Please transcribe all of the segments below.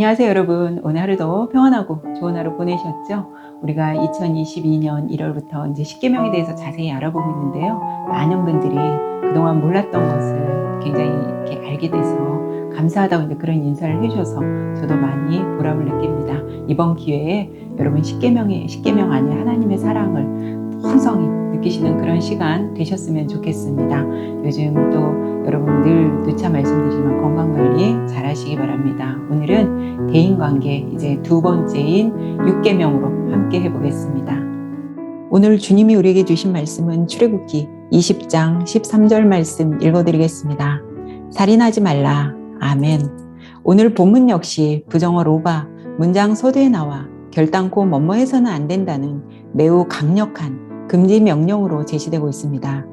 안녕하세요 여러분. 오늘 하루도 평안하고 좋은 하루 보내셨죠? 우리가 2022년 1월부터 이제 10개명에 대해서 자세히 알아보고 있는데요. 많은 분들이 그동안 몰랐던 것을 굉장히 이렇게 알게 돼서 감사하다고 이제 그런 인사를 해주셔서 저도 많이 보람을 느낍니다. 이번 기회에 여러분 10개명의 10개명 안에 하나님의 사랑을 풍성히 느끼시는 그런 시간 되셨으면 좋겠습니다. 요즘 또 여러분 늘 누차 말씀드리지만 건강관리 잘 하시기 바랍니다. 오늘은 대인관계 이제 두 번째인 6계명으로 함께 해보겠습니다. 오늘 주님이 우리에게 주신 말씀은 출애굽기 20장 13절 말씀 읽어드리겠습니다. 살인하지 말라. 아멘. 오늘 본문 역시 부정어 로바 문장 서두에 나와 결단코 뭐뭐해서는 안 된다는 매우 강력한 금지 명령으로 제시되고 있습니다.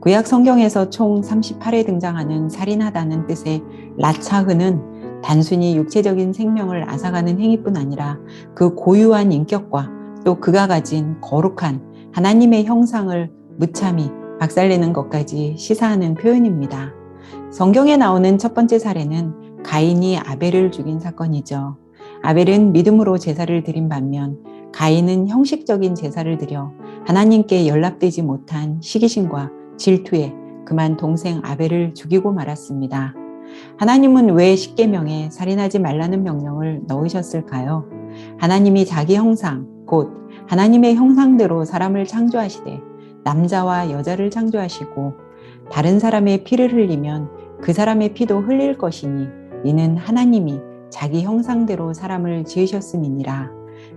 구약 성경에서 총 38회 등장하는 살인하다는 뜻의 라차흐는 단순히 육체적인 생명을 앗아가는 행위뿐 아니라 그 고유한 인격과 또 그가 가진 거룩한 하나님의 형상을 무참히 박살내는 것까지 시사하는 표현입니다. 성경에 나오는 첫 번째 사례는 가인이 아벨을 죽인 사건이죠. 아벨은 믿음으로 제사를 드린 반면 가인은 형식적인 제사를 드려 하나님께 연락되지 못한 시기심과 질투에 그만 동생 아벨을 죽이고 말았습니다. 하나님은 왜 십계명에 살인하지 말라는 명령을 넣으셨을까요? 하나님이 자기 형상, 곧 하나님의 형상대로 사람을 창조하시되 남자와 여자를 창조하시고 다른 사람의 피를 흘리면 그 사람의 피도 흘릴 것이니 이는 하나님이 자기 형상대로 사람을 지으셨음이니라.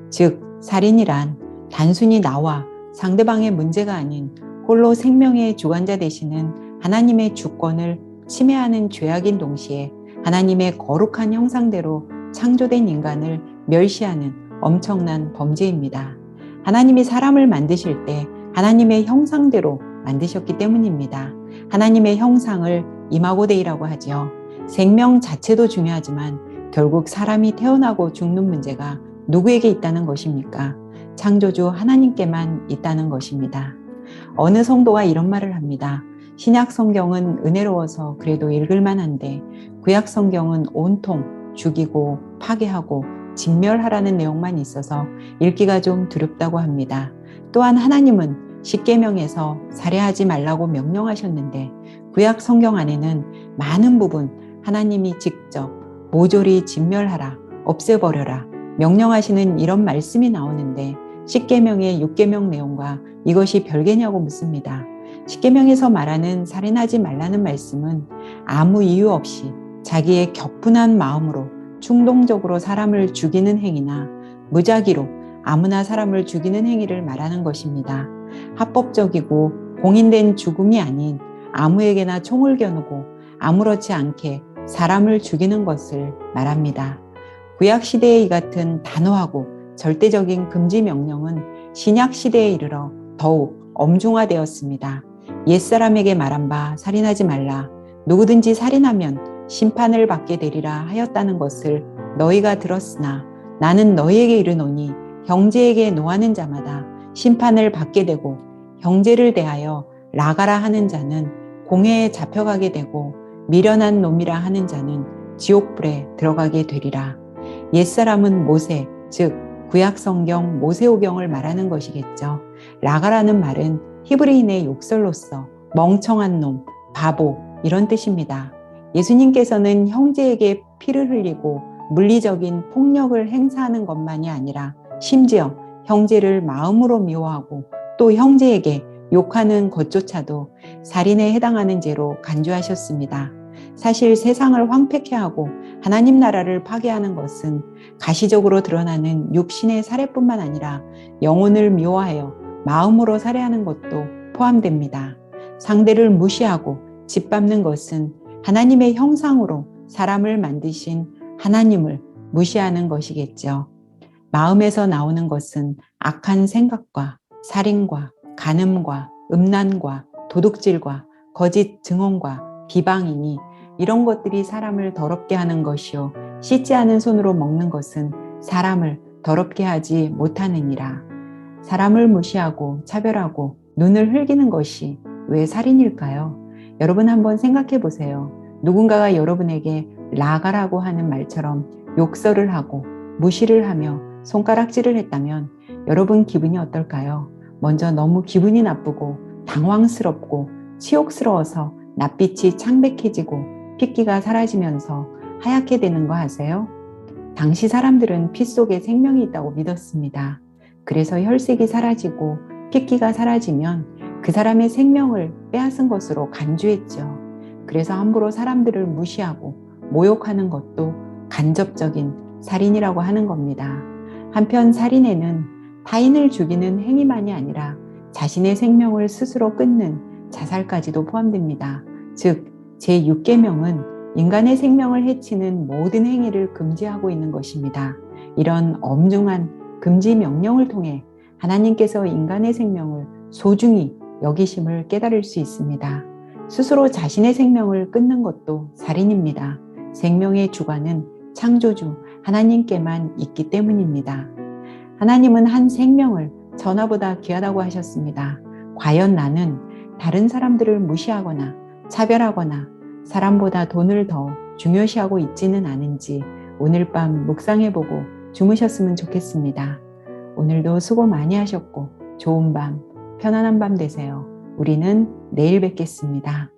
즉 살인이란 단순히 나와 상대방의 문제가 아닌 홀로 생명의 주관자 되시는 하나님의 주권을 침해하는 죄악인 동시에 하나님의 거룩한 형상대로 창조된 인간을 멸시하는 엄청난 범죄입니다. 하나님이 사람을 만드실 때 하나님의 형상대로 만드셨기 때문입니다. 하나님의 형상을 이마고데이라고 하지요. 생명 자체도 중요하지만 결국 사람이 태어나고 죽는 문제가 누구에게 있다는 것입니까? 창조주 하나님께만 있다는 것입니다. 어느 성도가 이런 말을 합니다. 신약 성경은 은혜로워서 그래도 읽을만한데 구약 성경은 온통 죽이고 파괴하고 진멸하라는 내용만 있어서 읽기가 좀 두렵다고 합니다. 또한 하나님은 십계명에서 살해하지 말라고 명령하셨는데 구약 성경 안에는 많은 부분 하나님이 직접 모조리 진멸하라, 없애버려라 명령하시는 이런 말씀이 나오는데 십계명의 육계명 내용과 이것이 별개냐고 묻습니다. 십계명에서 말하는 살인하지 말라는 말씀은 아무 이유 없이 자기의 격분한 마음으로 충동적으로 사람을 죽이는 행위나 무작위로 아무나 사람을 죽이는 행위를 말하는 것입니다. 합법적이고 공인된 죽음이 아닌 아무에게나 총을 겨누고 아무렇지 않게 사람을 죽이는 것을 말합니다. 구약 시대의 이 같은 단호하고 절대적인 금지 명령은 신약 시대에 이르러 더욱 엄중화되었습니다. 옛사람에게 말한 바 살인하지 말라. 누구든지 살인하면 심판을 받게 되리라 하였다는 것을 너희가 들었으나 나는 너희에게 이르노니 형제에게 노하는 자마다 심판을 받게 되고 형제를 대하여 라가라 하는 자는 공회에 잡혀가게 되고 미련한 놈이라 하는 자는 지옥불에 들어가게 되리라. 옛사람은 모세, 즉 구약 성경 모세오경을 말하는 것이겠죠. 라가라는 말은 히브리인의 욕설로서 멍청한 놈, 바보 이런 뜻입니다. 예수님께서는 형제에게 피를 흘리고 물리적인 폭력을 행사하는 것만이 아니라 심지어 형제를 마음으로 미워하고 또 형제에게 욕하는 것조차도 살인에 해당하는 죄로 간주하셨습니다. 사실 세상을 황폐케 하고 하나님 나라를 파괴하는 것은 가시적으로 드러나는 육신의 살해뿐만 아니라 영혼을 미워하여 마음으로 살해하는 것도 포함됩니다. 상대를 무시하고 짓밟는 것은 하나님의 형상으로 사람을 만드신 하나님을 무시하는 것이겠죠. 마음에서 나오는 것은 악한 생각과 살인과 간음과 음란과 도둑질과 거짓 증언과 비방이니 이런 것들이 사람을 더럽게 하는 것이요 씻지 않은 손으로 먹는 것은 사람을 더럽게 하지 못하느니라. 사람을 무시하고 차별하고 눈을 흘기는 것이 왜 살인일까요? 여러분 한번 생각해 보세요. 누군가가 여러분에게 라가라고 하는 말처럼 욕설을 하고 무시를 하며 손가락질을 했다면 여러분 기분이 어떨까요? 먼저 너무 기분이 나쁘고 당황스럽고 치욕스러워서 낯빛이 창백해지고 핏기가 사라지면서 하얗게 되는 거 아세요? 당시 사람들은 피 속에 생명이 있다고 믿었습니다. 그래서 혈색이 사라지고 핏기가 사라지면 그 사람의 생명을 빼앗은 것으로 간주했죠. 그래서 함부로 사람들을 무시하고 모욕하는 것도 간접적인 살인이라고 하는 겁니다. 한편 살인에는 타인을 죽이는 행위만이 아니라 자신의 생명을 스스로 끊는 자살까지도 포함됩니다. 즉, 제6계명은 인간의 생명을 해치는 모든 행위를 금지하고 있는 것입니다. 이런 엄중한 금지 명령을 통해 하나님께서 인간의 생명을 소중히 여기심을 깨달을 수 있습니다. 스스로 자신의 생명을 끊는 것도 살인입니다. 생명의 주관은 창조주 하나님께만 있기 때문입니다. 하나님은 한 생명을 전화보다 귀하다고 하셨습니다. 과연 나는 다른 사람들을 무시하거나 차별하거나 사람보다 돈을 더 중요시하고 있지는 않은지 오늘 밤 묵상해보고 주무셨으면 좋겠습니다. 오늘도 수고 많이 하셨고 좋은 밤, 편안한 밤 되세요. 우리는 내일 뵙겠습니다.